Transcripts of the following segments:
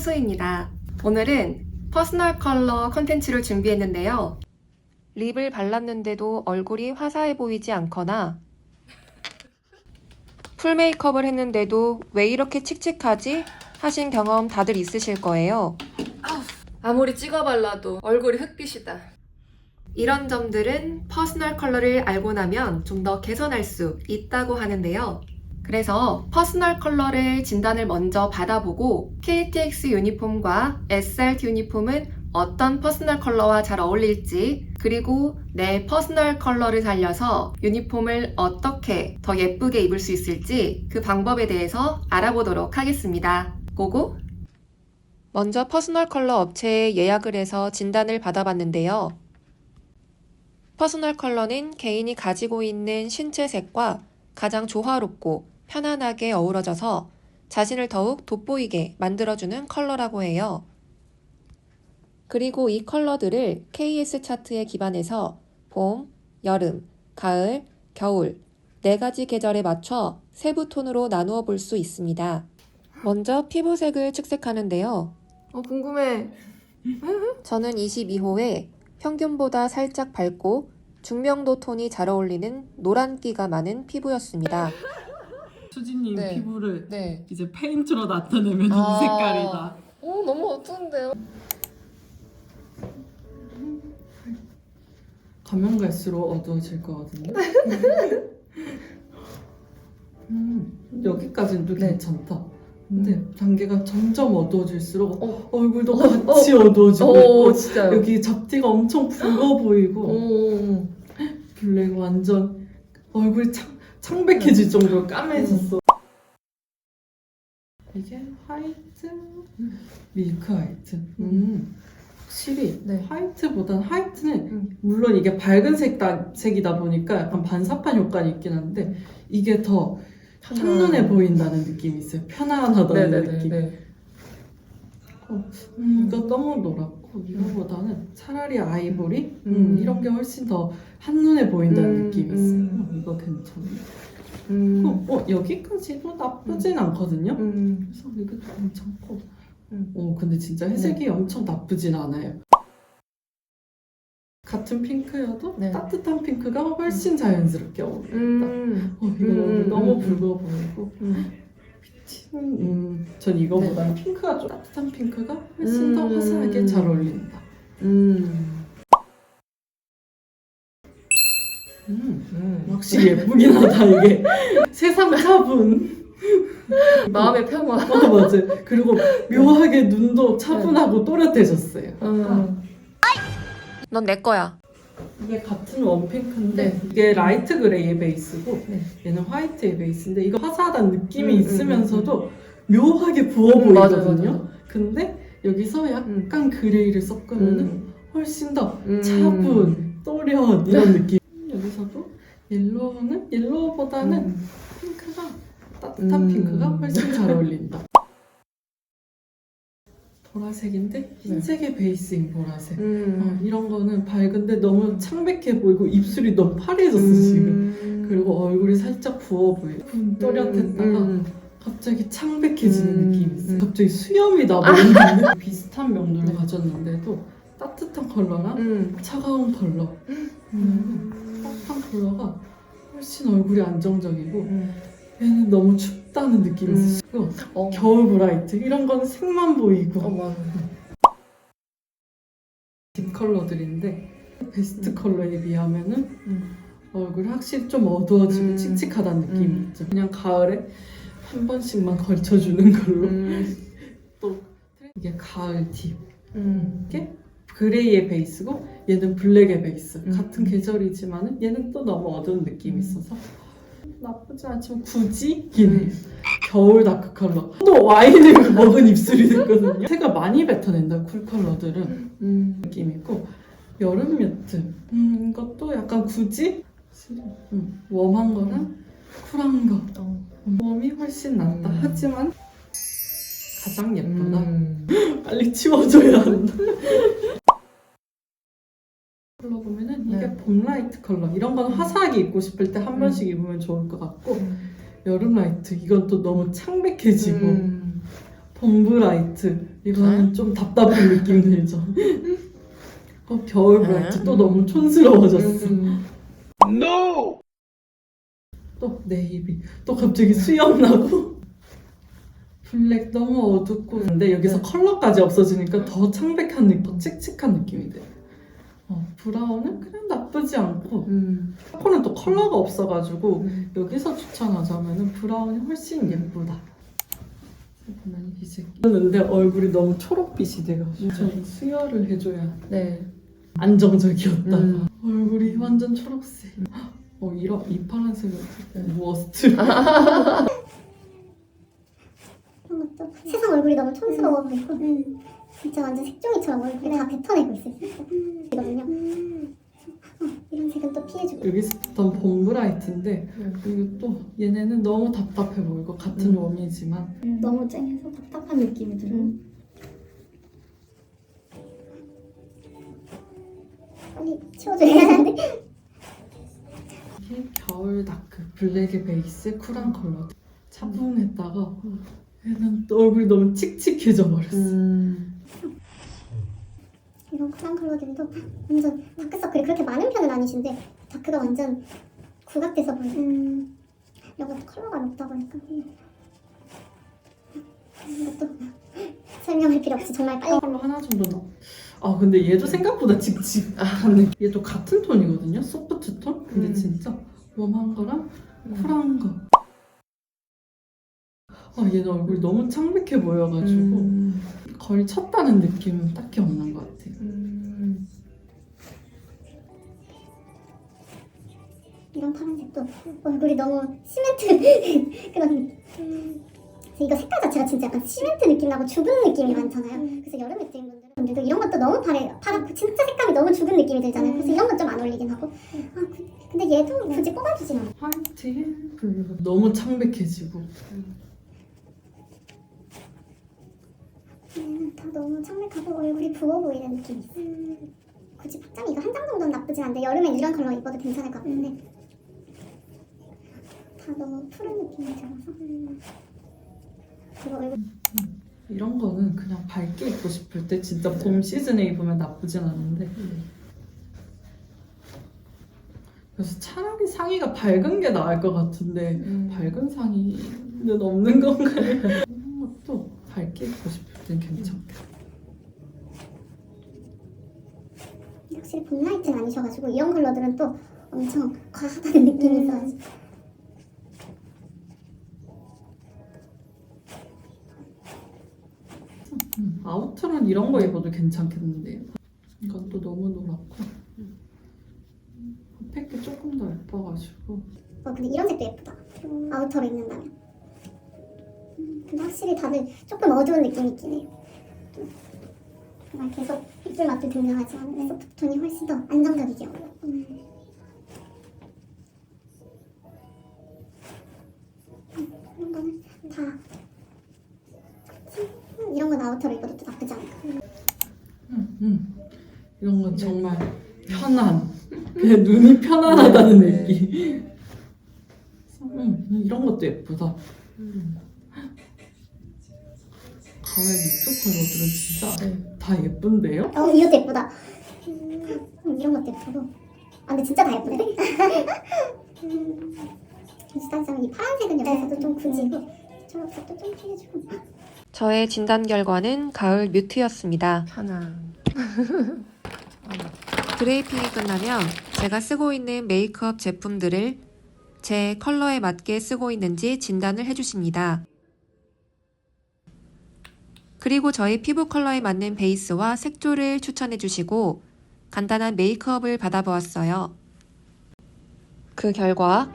수수입니다. 오늘은 퍼스널 컬러 컨텐츠를 준비했는데요. 립을 발랐는데도 얼굴이 화사해 보이지 않거나 풀 메이크업을 했는데도 왜 이렇게 칙칙하지? 하신 경험 다들 있으실 거예요. 아무리 찍어 발라도 얼굴이 흑빛이다. 이런 점들은 퍼스널 컬러를 알고 나면 좀 더 개선할 수 있다고 하는데요. 그래서 퍼스널 컬러를 진단을 먼저 받아보고 KTX 유니폼과 SRT 유니폼은 어떤 퍼스널 컬러와 잘 어울릴지 그리고 내 퍼스널 컬러를 살려서 유니폼을 어떻게 더 예쁘게 입을 수 있을지 그 방법에 대해서 알아보도록 하겠습니다. 고고! 먼저 퍼스널 컬러 업체에 예약을 해서 진단을 받아봤는데요. 퍼스널 컬러는 개인이 가지고 있는 신체색과 가장 조화롭고 편안하게 어우러져서 자신을 더욱 돋보이게 만들어주는 컬러라고 해요. 그리고 이 컬러들을 KS 차트에 기반해서 봄, 여름, 가을, 겨울 네 가지 계절에 맞춰 세부 톤으로 나누어 볼 수 있습니다. 먼저 피부색을 측색하는데요. 어 궁금해. 저는 22호에 평균보다 살짝 밝고 중명도 톤이 잘 어울리는 노란기가 많은 피부였습니다. 수진님 네. 피부를 네. 이제 페인트로 나타내면 아. 이 색깔이다. 오 너무 어두운데요. 가면 갈수록 어두워질 거거든요. 음, 여기까지는 또 네. 괜찮다. 근데 단계가 점점 어두워질수록 어. 얼굴도 어, 같이 어, 두워지고 진짜요. 여기 잡티가 엄청 붉어 보이고 오. 블랙 완전 얼굴이 창, 창백해질 정도로 까매졌어. 이게 화이트, 밀크 화이트. 음, 확실히 네. 화이트보단 화이트는 음. 물론 이게 밝은 색 색이다 보니까 약간 반사판 효과는 있긴 한데 이게 더 한눈에 보인다는 느낌이 있어요. 편안하다는 네네네. 느낌. 네. 음, 이거 너무 노랗고 이거보다는 차라리 아이보리 음, 음. 이런 게 훨씬 더 한눈에 보인다는 음, 느낌이 있어요. 음. 어, 이거 괜찮네. 음. 어, 어, 여기까지도 나쁘진 않거든요. 음. 그래서 이것도 괜찮고. 음. 어, 근데 진짜 회색이 엄청 나쁘진 않아요. 같은 핑크여도 네. 따뜻한 핑크가 훨씬 자연스럽게 어울린다. 음. 어, 이거 음, 너무 음, 붉어 보이고. 음. 음, 전 이거보다는 핑크가 좀 따뜻한 핑크가 훨씬 더 음. 화사하게 잘 어울린다. 음. 음, 음. 확실히 예쁘긴 하다 이게 세상 차분. 마음의 평화. 어 맞아. 그리고 묘하게 눈도 차분하고 또렷해졌어요. 음. 넌내 거야. 이게 같은 원핑크인데 네. 이게 라이트 그레이의 베이스고 네. 얘는 화이트의 베이스인데 이거 화사하다는 느낌이 음, 음, 있으면서도 묘하게 부어 음, 맞아, 보이거든요. 맞아. 근데 여기서 약간 그레이를 섞으면 은 음. 훨씬 더 음. 차분, 또렷 이런 느낌. 여기서도 옐로우는 옐로우보다는 음. 핑크가 따뜻한 음. 핑크가 훨씬 잘 어울린다. 보라색인데 흰색의 베이스인 보라색. 어, 음. 이런 거는 밝은데 너무 창백해 보이고 입술이 너무 파래졌어 지금. 음. 그리고 얼굴이 살짝 부어 보이고 음, 또렷했다가 음. 갑자기 창백해지는 음. 느낌이 있어. 음. 갑자기 수염이 나버리는 비슷한 명도를 가졌는데도 따뜻한 컬러랑 음. 차가운 컬러. 음. 따뜻한 컬러가 훨씬 얼굴이 안정적이고 음. 얘는 너무 춥다는 느낌이 음. 있고 어. 겨울 브라이트 이런 건 색만 보이고 어 맞아. 딥 컬러들인데 베스트 음. 컬러에 비하면은 음. 얼굴이 확실히 좀 어두워지고 음. 칙칙하다는 느낌이 음. 있죠. 그냥 가을에 한 번씩만 걸쳐주는 걸로 음. 또 이게 가을 딥 음. 이게 그레이의 베이스고 얘는 블랙의 베이스 음. 같은 계절이지만 은 얘는 또 너무 어두운 느낌이 음. 있어서 나쁘지 않지만 굳이? 얘는 겨울 다크 컬러. 또 와인을 먹은 입술이 됐거든요. 색가 많이 뱉어낸다 쿨 컬러들은. 음. 느낌 있고. 여름 뮤트 음, 이것도 약간 굳이? 음, 웜한 거랑 쿨한 거. 어. 웜이 훨씬 낫다. 음. 하지만 가장 예쁘다. 음. 빨리 치워줘야 한다 컬러 보면은 이게 네. 봄 라이트 컬러 이런 건 화사하게 입고 싶을 때한 음. 번씩 입으면 좋을 것 같고 여름 라이트 이건 또 너무 창백해지고 음. 봄브 라이트 이거는 좀 답답한 느낌 들죠. 어, 겨울 브라이트 또 너무 촌스러워졌어. 음. 또 네이비 또 갑자기 수염 나고 블랙 너무 어둡고 근데 여기서 컬러까지 없어지니까 더 창백한 느낌, 더 칙칙한 느낌이 돼요. 어, 브라운은 그냥 나쁘지 않고 음. 코는 또 컬러가 없어가지고 음. 여기서 추천하자면 브라운이 훨씬 예쁘다. 보면 이제 근데 얼굴이 너무 초록빛이 돼가지고 좀 수혈을 해줘야 네. 안정적이었다. 음. 얼굴이 완전 초록색. 어 이런 이 파란색은 네. 워스트. 세상 얼굴이 너무 촌스러워 보이고 진짜 완전 색종이처럼 얼굴이 다 뱉어내고 있을 수 있어 이거든요. 어, 이런 색은 또 피해주고. 여기서부터 봄브라이트인데 음. 그리고 또 얘네는 너무 답답해 보이고 같은 음. 웜이지만. 너무 쨍해서 답답한 느낌이 들어 음. 빨리 치워줘야 하는데. 이게 겨울 다크 블랙의 베이스 쿨한 컬러 차분했다가 얘는 또 얼굴이 너무 칙칙해져 버렸어. 음. 이런 쿨한 컬러들도 완전 다크서클이 그렇게 많은 편은 아니신데 다크가 완전 구각돼서 보여 음. 이것도 컬러가 높다 보니까 음. 이것도 설명할 필요 없이 정말 빨리 컬러 하나 정도 나. 아 근데 얘도 생각보다 칙칙한 느낌. 얘도 같은 톤이거든요. 소프트 톤. 근데 음. 진짜 웜한 거랑 음. 쿨한 거. 아 얘는 얼굴이 너무 창백해 보여가지고 음. 거의 쳤다는 느낌은 딱히 없는 이런 파란색도 얼굴이 너무 시멘트 그런 그래서 이거 색깔 자체가 진짜 약간 시멘트 느낌 나고 죽은 느낌이 많잖아요. 그래서 여름에 입는 분들도 이런 것도 너무 파래, 파랗고 진짜 색감이 너무 죽은 느낌이 들잖아요. 그래서 이런 건 좀 안 어울리긴 하고 아, 그- 근데 얘도 굳이 뽑아주진 않아. 화이트 블루 너무 창백해지고 얘는 다 너무 창백하고 얼굴이 부어 보이는 느낌이 있어. 굳이 pak장 이거 한 장 정도는 나쁘진 않은데 여름엔 이런 컬러 입어도 괜찮을 것 같은데 다 너무 푸른 느낌이 들어서? 그리고 얼굴 이런 거는 그냥 밝게 입고 싶을 때 진짜 봄 시즌에 입으면 나쁘진 않은데. 그래서 차라리 상의가 밝은 게 나을 것 같은데 음. 밝은 상의는 없는 건가요? 이런 것도 밝게 입고 싶을 땐 괜찮고 확실히 봄라이트는 아니셔가지고 이런 컬러들은 또 엄청 과하다는 느낌이 있어가지고 아우터는 이런 거 입어도 괜찮겠는데요? 이것도 너무 노랗고. 핫팩이 조금 더 예뻐가지고. 어 근데 이런 색도 예쁘다. 아우터로 입는다면. 음, 근데 확실히 다들 조금 어두운 느낌이 있긴 해요. 정말 계속 핏줄 맛도 등장하지만 소프트톤이 훨씬 더 안정적이게 어울려 음. 음, 이런 거는 다 음, 이런 건 아우터로 입어도 또 나쁘지 않을까 음, 음. 이런 건 정말 편안. 그냥 눈이 편안하다는 네. 느낌. 음, 이런 것도 예쁘다. 음. 가을 니트 컬러들은 진짜 네. 다 예쁜데요? 어 이것도 예쁘다 음, 이런 것도 예쁘고 아 근데 진짜 다 예쁘네 음, 진짜 따지자면 이 파란색은 여기서도 좀 굳이고 초록색도 좀 피해주고 저의 진단 결과는 가을 뮤트였습니다. 편안. 드레이핑이 끝나면 제가 쓰고 있는 메이크업 제품들을 제 컬러에 맞게 쓰고 있는지 진단을 해주십니다. 그리고 저희 피부 컬러에 맞는 베이스와 색조를 추천해 주시고 간단한 메이크업을 받아보았어요. 그 결과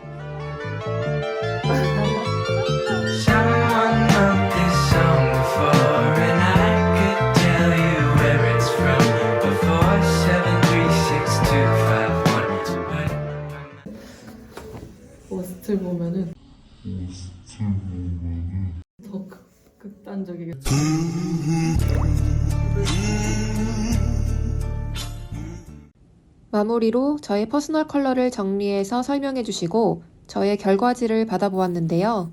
마무리로 저의 퍼스널 컬러를 정리해서 설명해 주시고 저의 결과지를 받아보았는데요.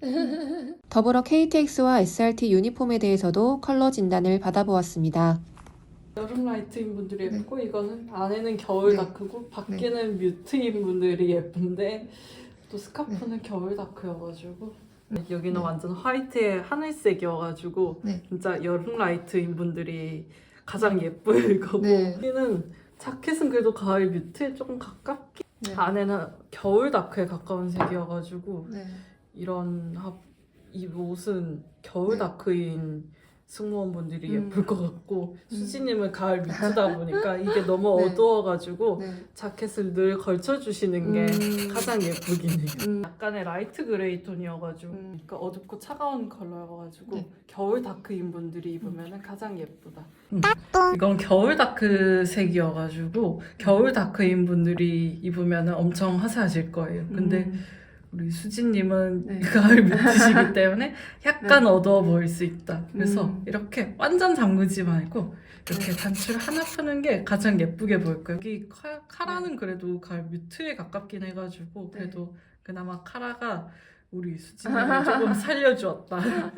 더불어 KTX와 SRT 유니폼에 대해서도 컬러 진단을 받아보았습니다. 여름 라이트인 분들이 네. 예쁘고 이거는 안에는 겨울 네. 다크고 밖에는 뮤트인 분들이 예쁜데 또 스카프는 겨울 다크여가지고 여기는 네. 완전 화이트에 하늘색이어가지고 네. 진짜 여름 라이트인 분들이 가장 예쁠 거고 네. 여기는 자켓은 그래도 가을 뮤트에 조금 가깝게 네. 안에는 겨울 다크에 가까운 색이어가지고 네. 이런 합, 이 옷은 겨울 네. 다크인 승무원분들이 음. 예쁠 것 같고 음. 수지님은 가을 뮤트다 보니까 이게 너무 네. 어두워가지고 네. 자켓을 늘 걸쳐주시는 게 음. 가장 예쁘긴 해요. 음. 약간의 라이트 그레이 톤이어가지고 음. 그러니까 어둡고 차가운 컬러여가지고 네. 겨울 다크인 분들이 입으면 가장 예쁘다. 이건 겨울 다크 색이어가지고 겨울 다크인 분들이 입으면 엄청 화사하실 거예요. 근데 음. 우리 수진님은 네. 가을 뮤트시기 때문에 약간 어두워 보일 수 있다. 그래서 음. 이렇게 완전 잠그지 말고 이렇게 단추를 하나 푸는 게 가장 예쁘게 보일 거예요. 여기 카, 카라는 그래도 가을 뮤트에 가깝긴 해가지고 네. 그래도 그나마 카라가 우리 수진님을 조금 살려주었다.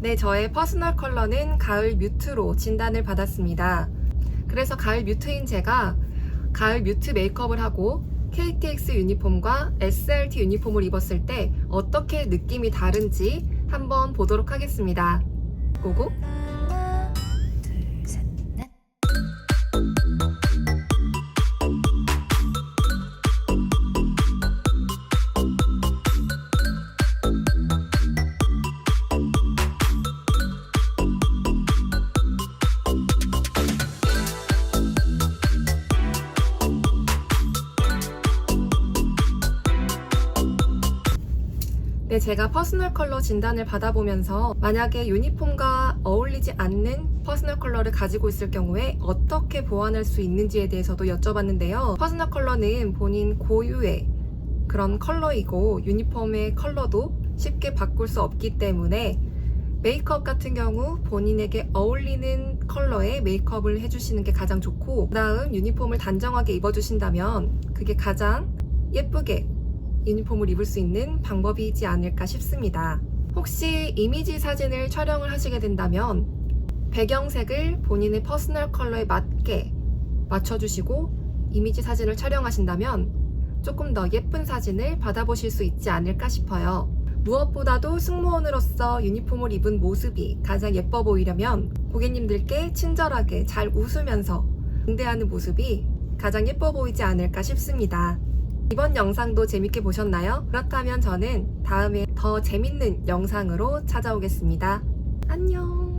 네, 저의 퍼스널 컬러는 가을 뮤트로 진단을 받았습니다. 그래서 가을 뮤트인 제가 가을 뮤트 메이크업을 하고 KTX 유니폼과 SRT 유니폼을 입었을 때 어떻게 느낌이 다른지 한번 보도록 하겠습니다. 고고! 제가 퍼스널 컬러 진단을 받아보면서 만약에 유니폼과 어울리지 않는 퍼스널 컬러를 가지고 있을 경우에 어떻게 보완할 수 있는지에 대해서도 여쭤봤는데요. 퍼스널 컬러는 본인 고유의 그런 컬러이고 유니폼의 컬러도 쉽게 바꿀 수 없기 때문에 메이크업 같은 경우 본인에게 어울리는 컬러의 메이크업을 해주시는 게 가장 좋고 그 다음 유니폼을 단정하게 입어주신다면 그게 가장 예쁘게 유니폼을 입을 수 있는 방법이지 않을까 싶습니다. 혹시 이미지 사진을 촬영을 하시게 된다면 배경색을 본인의 퍼스널 컬러에 맞게 맞춰주시고 이미지 사진을 촬영하신다면 조금 더 예쁜 사진을 받아보실 수 있지 않을까 싶어요. 무엇보다도 승무원으로서 유니폼을 입은 모습이 가장 예뻐 보이려면 고객님들께 친절하게 잘 웃으면서 응대하는 모습이 가장 예뻐 보이지 않을까 싶습니다. 이번 영상도 재밌게 보셨나요? 그렇다면 저는 다음에 더 재밌는 영상으로 찾아오겠습니다. 안녕!